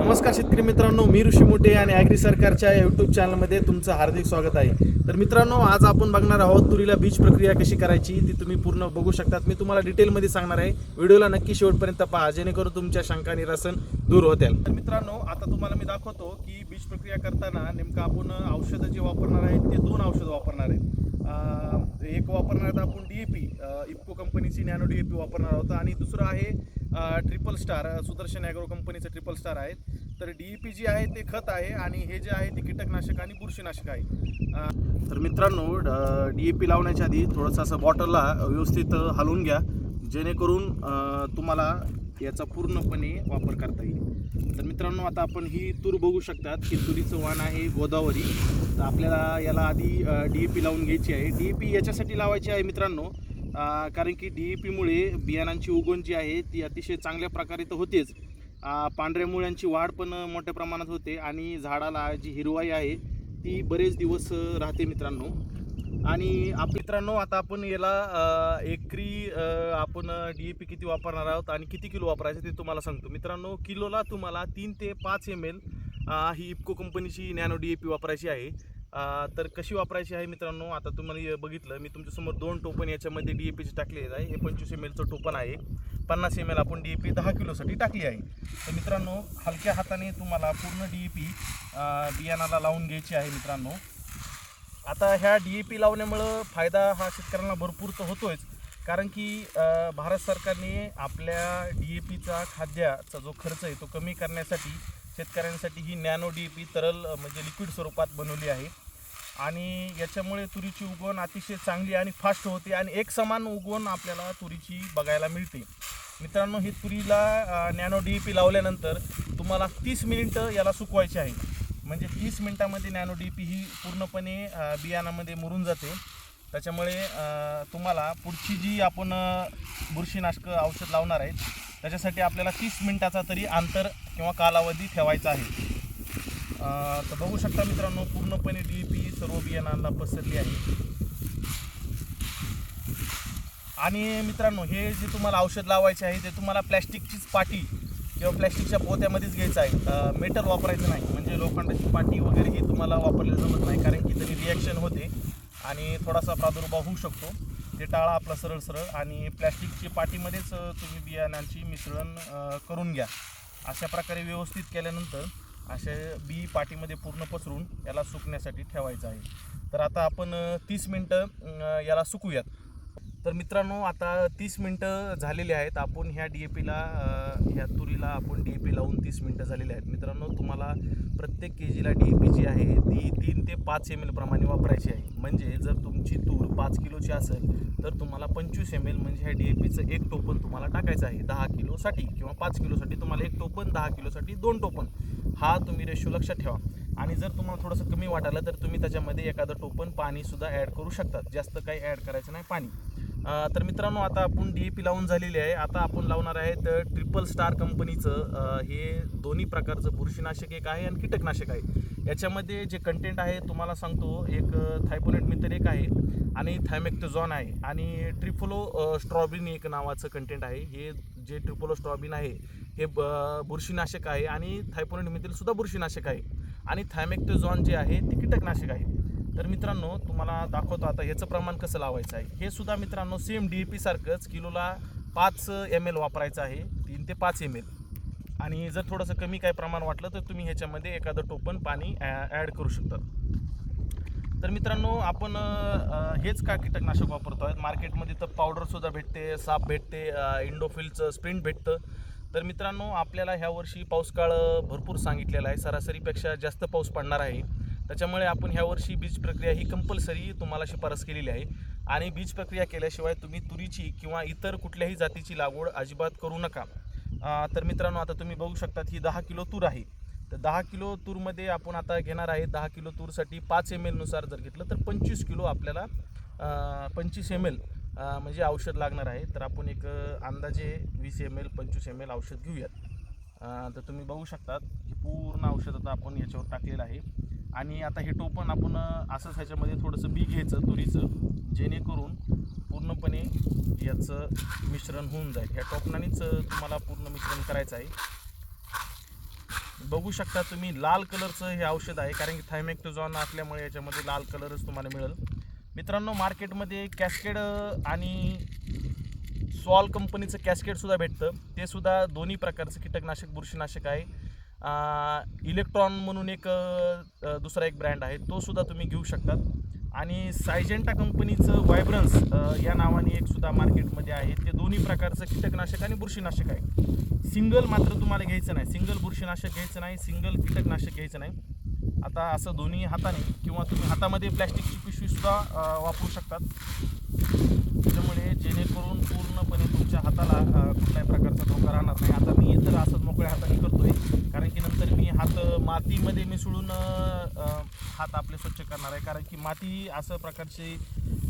नमस्कार शेतकरी मित्रांनो मी ऋषी मोठे आणि ॲग्री सरकारच्या यूट्यूब चॅनलमध्ये तुमचं हार्दिक स्वागत आहे. तर मित्रांनो आज आपण बघणार आहोत तुरीला बीज प्रक्रिया कशी करायची ती तुम्ही पूर्ण बघू शकतात. मी तुम्हाला डिटेलमध्ये सांगणार आहे. व्हिडिओला नक्की शेवटपर्यंत पहा जेणेकरून तुमच्या शंका निरासन दूर होतील तर मित्रांनो आता तुम्हाला मी दाखवतो की बीज प्रक्रिया करताना नेमकं आपण औषधं जे वापरणार आहेत ते दोन औषधं वापरणार आहेत. एक वापरणार आहोत आपण डी ए पी इफ्को कंपनीची नॅनो डी ए पी वापरणार आहोत. आणि दुसरं आहे ट्रिपल स्टार सुदर्शन ॲग्रो कंपनीचं ट्रिपल स्टार आहे तर डी ई पी जी आहे ते खत आहे आणि हे जे आहे ते कीटकनाशक आणि बुरशीनाशक आहे. तर मित्रांनो डी ए पी लावण्याच्या आधी थोडंसं असं बॉटलला व्यवस्थित हलवून घ्या. जेणेकरून तुम्हाला याचा पूर्णपणे वापर करता येईल. तर मित्रांनो आता आपण ही तूर बघू शकतात की तुरीचं वाण आहे गोदावरी. तर आपल्याला याला आधी डी ए पी लावून घ्यायची आहे. डी ए पी याच्यासाठी लावायची आहे मित्रांनो कारण की डी ए पीमुळे बियाणांची उगवण जी आहे ती अतिशय चांगल्या प्रकारे तर होतेच. पांढऱ्या मुळ्यांची वाढ पण मोठ्या प्रमाणात होते आणि झाडाला जी हिरवाई आहे ती बरेच दिवस राहते मित्रांनो. आणि आप मित्रांनो आता आपण याला एकरी आपण डी ए पी किती वापरणार आहोत आणि किती किलो वापरायचं ते तुम्हाला सांगतो. मित्रांनो किलोला तुम्हाला तीन ते पाच एम एल ही इप्को कंपनीची नॅनो डी ए पी वापरायची आहे. तर कशी वापरायची आहे मित्रांनो? आता तुम्हाला हे बघितलं मी तुमच्यासमोर दोन टोपण याच्यामध्ये डी ए पीचे टाकलेलं आहे हे पंचवीस एम एलचं टोपण आहे. पन्नास एम एल आपण डी ए पी दहा किलोसाठी टाकली आहे. तर मित्रांनो हलक्या हाताने तुम्हाला पूर्ण डी ए पी बियाणाला लावून घ्यायची आहे मित्रांनो. आता ह्या डी ए पी लावण्यामुळं फायदा हा शेतकऱ्यांना भरपूर तर होतोच कारण की भारत सरकारने आपल्या डी ए पीचा खाद्याचा जो खर्च आहे तो कमी करण्यासाठी शेतकऱ्यांसाठी ही नॅनो डी पी तरल म्हणजे लिक्विड स्वरूपात बनवली आहे. आणि याच्यामुळे तुरीची उगवण अतिशय चांगली आणि फास्ट होते आणि एक समान उगवण आपल्याला तुरीची बघायला मिळते. मित्रांनो ही तुरीला नॅनो डी पी लावल्यानंतर तुम्हाला तीस मिनिटं याला सुकवायचे आहे. म्हणजे तीस मिनिटामध्ये नॅनो डी पी ही पूर्णपणे बियाणामध्ये मुरून जाते. त्याच्यामुळे तुम्हाला पुढची जी आपण बुरशीनाशकं औषध लावणार आहेत त्याच्यासाठी आपल्याला तीस मिनटाचा तरी अंतर किंवा कालावधी ठेवायचा आहे. तर बघू शकता मित्रांनो पूर्णपणे डी पी सर्व बियाणांना पसरली आहे. आणि मित्रांनो हे जे तुम्हाला औषध लावायचे आहे ते तुम्हाला प्लॅस्टिकचीच पाटी किंवा प्लॅस्टिकच्या पोत्यामध्येच घ्यायचं आहे. मेटल वापरायचं नाही म्हणजे लोखंडाची पाटी वगैरे ही तुम्हाला वापरली जमत नाही कारण की तरी रिॲक्शन होते आणि थोडासा प्रादुर्भाव होऊ शकतो. ते टाळा आपला सरळ सरळ आणि प्लॅस्टिकची पाटीमध्येच तुम्ही बियाणांची मिश्रण करून घ्या. अशा प्रकारे व्यवस्थित केल्यानंतर असे बी पाटीमध्ये पूर्ण पसरून याला सुकण्यासाठी ठेवायचं आहे. तर आता आपण तीस मिनटं याला सुकूयात. तर मित्रांनो आता तीस मिनटं झालेली आहेत. आपण ह्या डी ए पीला ह्या तुरीला आपण डी ए पी लावून तीस मिनटं झालेली आहेत. मित्रांनो तुम्हाला प्रत्येक के जीला डी ए पी जी आहे ती तीन ते पाच एम एल प्रमाणे वापरायची आहे. म्हणजे जर तुमची तूर पाच किलोची असेल तर तुम्हाला पंचवीस एम एल म्हणजे ह्या डी ए पीचं एक टोपण तुम्हाला टाकायचं आहे. दहा किलोसाठी किंवा पाच किलोसाठी तुम्हाला एक टोपण दहा किलोसाठी दोन टोपण. हा तुम्ही रेशो लक्षात ठेवा. आणि जर तुम्हाला थोडंसं कमी वाटायला तर तुम्ही त्याच्यामध्ये एखादं टोपण पाणीसुद्धा ॲड करू शकतात. जास्त काही ॲड करायचं नाही पाणी. तर मित्रांनो आता आपण डी ए पी लावून झालेली आहे. आता आपण लावणार आहे तर ट्रिपल स्टार कंपनीचं हे दोन्ही प्रकारचं बुरशीनाशक एक आहे आणि कीटकनाशक आहे. याच्यामध्ये जे कंटेंट आहे तुम्हाला सांगतो एक थायपोनेट मित्र एक आहे आणि थायमेक्टोझॉन आहे. आणि ट्रिफोलो स्ट्रॉबिन एक नावाचं कंटेंट आहे. हे जे ट्रिपोलो स्ट्रॉबिन आहे हे ब बुरशीनाशक आहे आणि थायपोनेट मित्रसुद्धा सुद्धा बुरशीनाशक आहे. आणि थायमेक्टोझॉन जे आहे ते कीटकनाशक आहे. तर मित्रांनो तुम्हाला दाखवतो आता ह्याचं प्रमाण कसं लावायचं आहे. हे सुद्धा मित्रांनो सेम डी ए पी सारखंच किलोला पाच एम एल वापरायचं आहे. तीन ते पाच एम एल आणि जर थोडंसं कमी काय प्रमाण वाटलं तर तुम्ही ह्याच्यामध्ये एखादं टोपण पाणी ॲड करू शकता. तर मित्रांनो आपण हेच का कीटकनाशक वापरतो आहेत मार्केटमध्ये तर पावडरसुद्धा भेटते साप भेटते इंडोफिलचं स्प्रिंट भेटतं. तर मित्रांनो आपल्याला ह्या वर्षी भरपूर सांगितलेला आहे. सरासरीपेक्षा जास्त पाऊस पडणार आहे. त्याच्यामुळे आपण ह्या वर्षी बीज प्रक्रिया ही कंपल्सरी तुम्हाला शिफारस केलेली आहे. आणि बीज प्रक्रिया केल्याशिवाय तुम्ही तुरीची किंवा इतर कुठल्याही जातीची लागवड अजिबात करू नका. तर मित्रांनो आता तुम्ही बघू शकतात ही दहा किलो तूर आहे. तर दहा किलो तूरमध्ये आपण आता घेणार आहे दहा किलो तूरसाठी पाच एम एलनुसार जर घेतलं तर पंचवीस किलो आपल्याला पंचवीस एम एल म्हणजे औषध लागणार आहे. तर आपण एक अंदाजे वीस एम एल पंचवीस एम एल औषध घेऊयात. तर तुम्ही बघू शकतात हे पूर्ण औषध आता आपण याच्यावर टाकलेलं आहे. आणि आता हे टोपण आपण असंच ह्याच्यामध्ये थोडंसं बी घ्यायचं तुरीचं जेणेकरून पूर्णपणे याचं मिश्रण होऊन जाईल. ह्या टोपणानेच तुम्हाला पूर्ण मिश्रण करायचं आहे. बघू शकता तुम्ही लाल कलरचं हे औषध आहे कारण की थायमेक्टोझॉन असल्यामुळे याच्यामध्ये लाल कलरच तुम्हाला मिळेल. मित्रांनो मार्केटमध्ये कॅस्केड आणि सॉल कंपनीचं कॅस्केडसुद्धा भेटतं. ते सुद्धा दोन्ही प्रकारचं कीटकनाशक बुरशीनाशक आहे. इलेक्ट्रॉन म्हणून एक दुसरा एक ब्रँड आहे. तो सुद्धा तुम्ही घेऊ शकतात आणि सायजेंटा कंपनीचं वायब्रन्स या नावाने एक सुद्धा मार्केटमध्ये आहे. ते दोन्ही प्रकारचं कीटकनाशक आणि बुरशीनाशक आहे. सिंगल मात्र तुम्हाला घ्यायचं नाही. सिंगल बुरशीनाशक घ्यायचं नाही. सिंगल कीटकनाशक घ्यायचं नाही. आता असं दोन्ही हाताने किंवा तुम्ही हातामध्ये प्लॅस्टिकची पिशवीसुद्धा वापरू शकतात. त्याच्यामुळे जेणेकरून पूर्णपणे तुमच्या हाताला कुठल्याही प्रकारचा धोका राहणार नाही. आता मी तर असंच मोकळ्या हाताने करतो आहे कारण की नंतर मी हात मातीमध्ये मिसळून हात आपले स्वच्छ करणार आहे. कारण की माती असं प्रकारची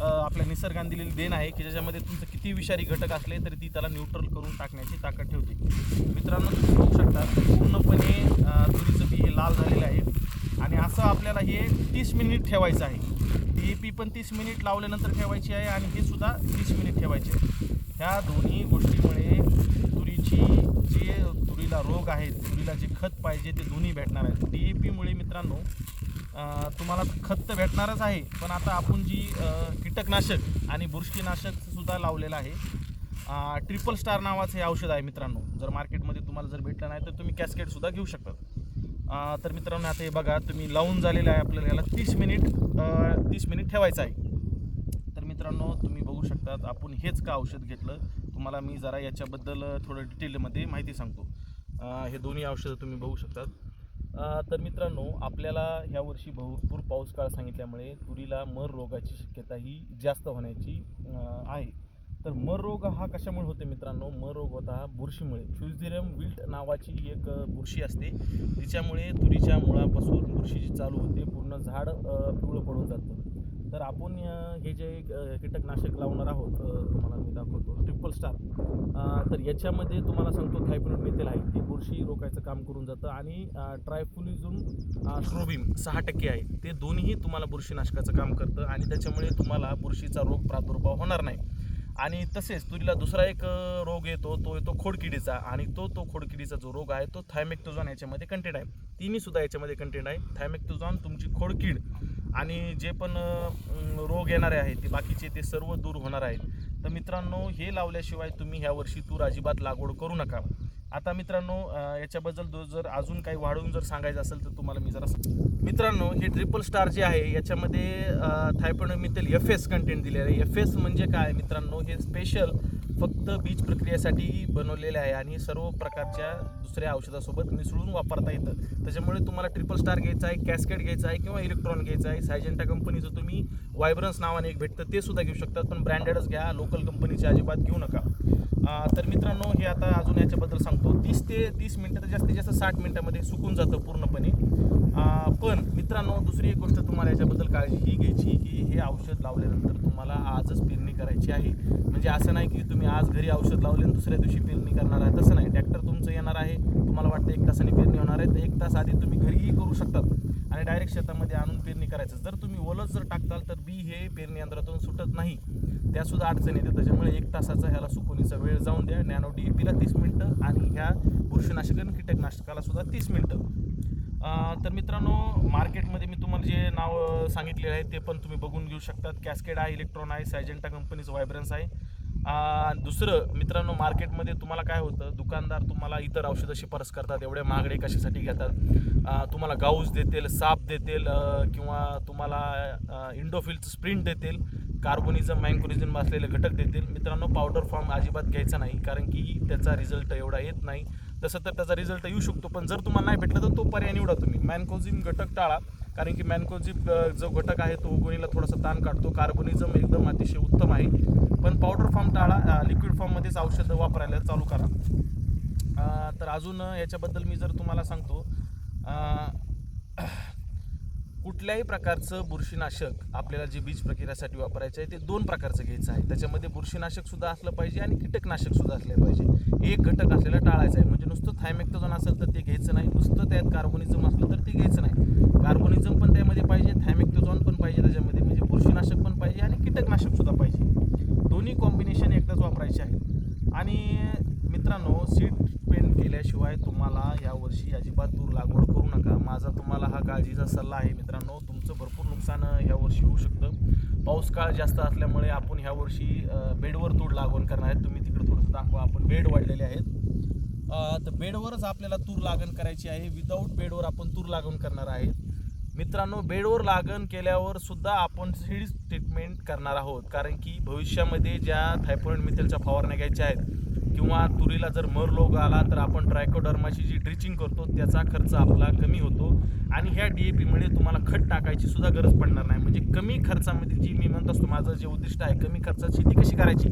आपल्या निसर्गाने दिलेली देण आहे की ज्याच्यामध्ये तुमचं किती विषारी घटक असले तरी ती त्याला न्यूट्रल करून टाकण्याची ताकद ठेवते. मित्रांनो तुम्ही बघू शकता पूर्णपणे तुरीचं बी हे लाल झालेलं आहे. आणि असं आपल्याला हे तीस मिनिट ठेवायचं आहे. डी ए पी पण तीस मिनिट लावल्यानंतर ठेवायची आहे आणि हे सुद्धा तीस मिनिट ठेवायचे आहे. ह्या दोन्ही गोष्टीमुळे तुरीची जे तुरीला रोग आहे तुरीला जे खत पाहिजे ते दोन्ही भेटणार आहेत. डी ए पीमुळे मित्रांनो तुम्हाला खत तर भेटणारच आहे पण आता आपण जी कीटकनाशक आणि बुरशीनाशकसुद्धा लावलेलं आहे ट्रिपल स्टार नावाचं हे औषध आहे मित्रांनो. जर मार्केटमध्ये तुम्हाला जर भेटलं नाही तर तुम्ही कॅस्केटसुद्धा घेऊ शकता. तर मित्रांनो आता हे बघा तुम्ही लावून झालेलं आहे आपल्याला याला तीस मिनिट तीस मिनिट ठेवायचं आहे. तर मित्रांनो तुम्ही बघू शकतात आपण हेच का औषध घेतलं? तुम्हाला मी जरा याच्याबद्दल थोडं डिटेलमध्ये माहिती सांगतो. हे दोन्ही औषधं तुम्ही बघू शकतात. तर मित्रांनो आपल्याला ह्या वर्षी भरपूर पाऊस काळ सांगितल्यामुळे तुरीला मर रोगाची शक्यता ही जास्त होण्याची आहे. तर मर रोग हा कशामुळे होते मित्रांनो? मर रोग होता बुरशीमुळे. फ्युझिरम विल्ट नावाची एक बुरशी असते. तिच्यामुळे तुरीच्या मुळापासून बुरशी जी चालू होते पूर्ण झाड पिवळं पडून जातं. तर आपण हे जे कीटकनाशक लावणार आहोत तुम्हाला मी दाखवतो. Triple star. तर याच्यामध्ये तुम्हाला सांगतो थायपिनोड मेथेल आहे. ते बुरशी रोखायचं काम करून जातं आणि ट्रायफुलिझून स्ट्रोबीम सहा टक्के आहे. ते दोन्हीही तुम्हाला बुरशीनाशकाचं काम करतं आणि त्याच्यामुळे तुम्हाला बुरशीचा रोग प्रादुर्भाव होणार नाही. आणि तसेच तुरीला दुसरा एक रोग येतो तो येतो खोडकिडीचा. आणि तो तो खोडकिडीचा जो रोग आहे तो थायमेक्टोझॉन याच्यामध्ये कंटेंट आहे. तिन्ही सुद्धा याच्यामध्ये कंटेंट आहे. थायमेक्टोझॉन तुमची खोडकीड आणि जे पण रोग येणारे आहेत ते बाकीचे ते सर्व दूर होणार आहेत. तर मित्रांनो हे लावल्याशिवाय तुम्ही ह्या वर्षी तूर अजिबात लागवड करू नका. आता मित्रांनो याच्याबद्दल जर अजून काही वाढवून जर सांगायचं असेल तर तुम्हाला मी जरा मित्रांनो हे ट्रिपल स्टार जे आहे याच्यामध्ये थायपोनोमिथल एफ एस कंटेंट दिलेलं आहे. एफ एस म्हणजे काय? मित्रांनो हे स्पेशल फक्त बीज प्रक्रियेसाठी बनवलेले आहे आणि सर्व प्रकारच्या दुसऱ्या औषधासोबत मिसळून वापरता येतं. त्याच्यामुळे तुम्हाला ट्रिपल स्टार घ्यायचं आहे कॅस्केट घ्यायचं आहे किंवा इलेक्ट्रॉन घ्यायचं आहे. सायजेंटा कंपनीचं तुम्ही वायब्रन्स नावाने एक भेटतं ते सुद्धा घेऊ शकतात पण ब्रँडेडच घ्या लोकल कंपनीचे अजिबात घेऊ नका. तर मित्रांनो हे आता अजून तीस ते तीस मिनटं तर जास्तीत जास्त साठ मिनटामध्ये सुकून जातं पूर्णपणे. पण मित्रांनो दुसरी एक गोष्ट तुम्हाला याच्याबद्दल काळजी ही घ्यायची की हे औषध लावल्यानंतर तुम्हाला आजच पेरणी करायची आहे. म्हणजे असं नाही की तुम्ही आज घरी औषध लावले आणि दुसऱ्या दिवशी पेरणी करणार आहे. तसं नाही. ट्रॅक्टर तुमचं येणार आहे. तुम्हाला वाटतं एक तासाने पेरणी होणार आहे. तर एक तास आधी तुम्ही घरीही करू शकतात. आणि डायरेक्ट शेतामध्ये आणून पेरणी करायचं. जर तुम्ही ओलच जर टाकताल तर बी हे पेरणी यंत्रातून सुटत नाही. त्यासुद्धा अडचण येते त्याच्यामुळे एक तासाचा ह्याला सुकवणीचा वेळ जाऊन द्या. नॅनो डी पीला तीस मिनटं आणि ह्या बुरशीनाशक आणि कीटकनाशकाला सुद्धा तीस मिनटं. तर मित्रांनो मार्केटमध्ये मी तुम्हाला जे नाव सांगितले सांगितलेलं आहे ते पण तुम्ही बघून घेऊ शकतात. कॅस्केड आहे इलेक्ट्रॉन आहे सायजेंटा कंपनीचं व्हायब्रन्स आहे दुसरं मित्रांनो मार्केटमध्ये तुम्हाला काय होतं? दुकानदार तुम्हाला इतर औषधं शिफारस करतात एवढे महागडे कशासाठी घेतात? तुम्हाला गाऊज देतील साप देतील किंवा तुम्हाला इंडोफिलचं स्प्रिंट देतील कार्बोनिझम मँकोनिझम असलेले घटक देतील. मित्रांनो पावडर फॉर्म अजिबात घ्यायचा नाही कारण की त्याचा रिझल्ट एवढा येत नाही. तसं तर त्याचा रिझल्ट येऊ शकतो पण जर तुम्हाला नाही भेटलं तर तो पर्याय निवडा तुम्ही. मॅनकोझिम घटक टाळा. कारण की मॅनकोझिम जो घटक आहे तो गोणीला थोडासा ताण काढतो. कार्बोनिझम एकदम अतिशय उत्तम आहे. पण पावडर फॉर्म टाळा लिक्विड फॉर्ममध्येच औषधं वापरायला चालू करा. तर अजून याच्याबद्दल मी जर तुम्हाला सांगतो कुठल्याही प्रकारचं बुरशीनाशक आपल्याला जे बीज प्रक्रियासाठी वापरायचं आहे ते दोन प्रकारचं घ्यायचं आहे. त्याच्यामध्ये बुरशीनाशक सुद्धा असलं पाहिजे आणि कीटकनाशक सुद्धा असलं पाहिजे. एक घटक असलेलं टाळायचं आहे. म्हणजे नुसतं थायमेक्टोझोन असेल तर ते घ्यायचं नाही. नुसतं त्यात कार्बोनिझम असलं तर ते घ्यायचं नाही. कार्बोनिझम पण त्यामध्ये पाहिजे थायमेक्टोझॉन पण पाहिजे त्याच्यामध्ये. म्हणजे बुरशीनाशक पण पाहिजे आणि कीटकनाशक सुद्धा पाहिजे. दोन्ही कॉम्बिनेशन एकदाच वापरायचे आहेत. आणि मित्रांनो सीड केल्याशिवाय तुम्हाला यावर्षी अजिबात तूर लागवड करू नका. माझा तुम्हाला हा काळजीचा सल्ला आहे मित्रांनो. तुमचं भरपूर नुकसान यावर्षी होऊ शकतं. पाऊस काळ जास्त असल्यामुळे आपण ह्यावर्षी बेडवर तूर लागवण करणार आहेत. तुम्ही तिकडे थोडंसं दाखवा. आपण बेड वाढलेले आहेत. तर बेडवरच आपल्याला तूर लागण करायची आहे. विदाऊट बेडवर आपण तूर लागवण करणार आहे मित्रांनो बेडवर लागण केल्यावर सुद्धा आपण सीड ट्रीटमेंट करणार आहोत. कारण की भविष्यामध्ये ज्या थायपॉइड मिथेलच्या फवारण्या घ्यायच्या आहेत किंवा तुरीला जर मर लोग आला तर आपण ट्रायकोडर्माची जी ड्रिचिंग करतो त्याचा खर्च आपला कमी होतो. आणि ह्या डी ए पीमुळे तुम्हाला खत टाकायची सुद्धा गरज पडणार नाही. म्हणजे कमी खर्चामध्ये जी मी म्हणत असतो माझं जे उद्दिष्ट आहे कमी खर्चात शेती कशी करायची?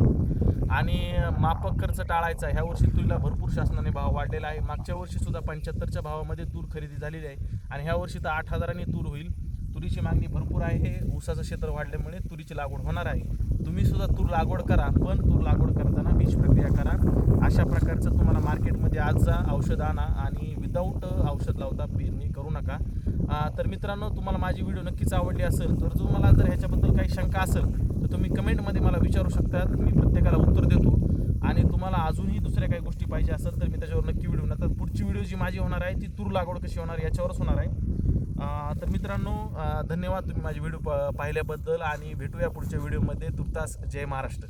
आणि मापक खर्च टाळायचा ह्या वर्षी तुरीला भरपूर शासनाने भाव वाढलेला आहे. मागच्या वर्षीसुद्धा पंच्याहत्तरच्या भावामध्ये तूर खरेदी झालेली आहे. आणि ह्या वर्षी तर आठ हजारांनी तूर होईल. तुरीची मागणी भरपूर आहे. ऊसाचं क्षेत्र वाढल्यामुळे तुरीची लागवड होणार आहे. तुम्ही सुद्धा तूर लागवड करा पण तूर लागवड करताना बीज प्रक्रिया करा. अशा प्रकारचं तुम्हाला मार्केटमध्ये आज जा औषध आणा आणि विदाऊट औषध लावता पेरणी करू नका. तर मित्रांनो तुम्हाला माझी व्हिडिओ नक्कीच आवडली असेल तर तुम्हाला जर ह्याच्याबद्दल काही शंका असेल तर तुम्ही कमेंटमध्ये मला विचारू शकता. मी प्रत्येकाला उत्तर देतो. आणि तुम्हाला अजूनही दुसऱ्या काही गोष्टी पाहिजे असेल तर मी त्याच्यावर नक्की व्हिडिओ नंतर पुढची व्हिडिओ जी माझी होणार आहे ती तूर लागवड कशी होणार याच्यावरच होणार आहे. तर मित्रांनो धन्यवाद तुम्ही माझे व्हिडिओ पाहिल्याबद्दल आणि भेटूया पुढच्या व्हिडिओमध्ये. तुर्तास जय महाराष्ट्र.